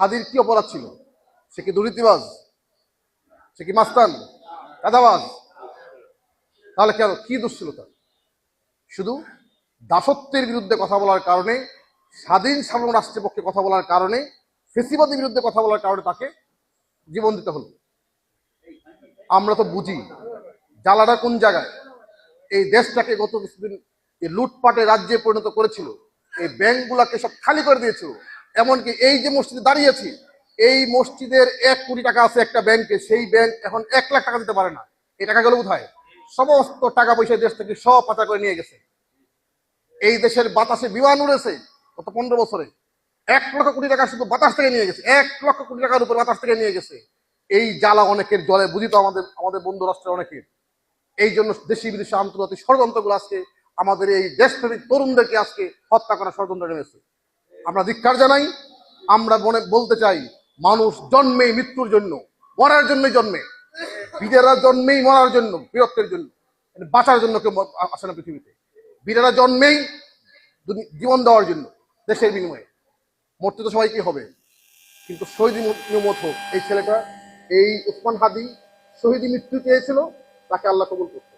হাদির কি অপরাধ ছিল? সে কি দুর্নীতিবাজ? সে কি মাস্তান? কাদাবাজ তাহলে কেন? কি তার? শুধু দাসত্বের বিরুদ্ধে কথা বলার কারণে, স্বাধীন সাধারণ রাষ্ট্রের পক্ষে কথা বলার কারণে, ফেসিবাদের বিরুদ্ধে কথা বলার কারণে তাকে জীবন দিতে হলো। আমরা তো বুঝি জ্বালাটা কোন জায়গায়? এই দেশটাকে গত কিছুদিন এই লুটপাটে রাজ্যে পরিণত করেছিল। এই ব্যাংকগুলোকে সব খালি করে দিয়েছিল। এমনকি এই যে মসজিদে দাঁড়িয়েছি, এই মসজিদের এক কোটি টাকা আছে একটা ব্যাংকে সেই ব্যাংক এখন এক লাখ টাকা দিতে পারে না। এই টাকা গেল কোথায়? সমস্ত টাকা পয়সা দেশ থেকে সব পাতা করে নিয়ে গেছে। এই দেশের বাতাসে বিমান উড়েছে গত পনেরো বছরে। এক লক্ষ কোটি টাকা শুধু বাতাস থেকে নিয়ে গেছে। এক লক্ষ কোটি টাকার উপর বাতাস থেকে নিয়ে গেছে। এই জ্বালা অনেকের জলে বুঝিত আমাদের আমাদের বন্ধু রাষ্ট্রের অনেকের। এই জন্য দেশি বিদেশি আন্তর্জাতিক ষড়যন্ত্রগুলো আজকে আমাদের এই দেশপ্রেমিক তরুণদেরকে আজকে হত্যা করার ষড়যন্ত্র নেমেছে। আমরা ধিক্কার জানাই, আমরা মনে বলতে চাই, মানুষ জন্মেই মৃত্যুর জন্য, মরার জন্যই জন্মে। বীরেরা জন্মেই মরার জন্য, বীরত্বের জন্য মানে বাঁচার জন্য কেউ আসে না পৃথিবীতে। বীরেরা জন্মেই জীবন দেওয়ার জন্য, দেশের বিনিময়ে। মরতে তো সবাইকে হবে, কিন্তু শহীদ নিয়মত হোক, এই ছেলেটা, এই উসমান হাদি শহীদ মৃত্যু পেয়েছিল তাকে আল্লাহ কবুল করতো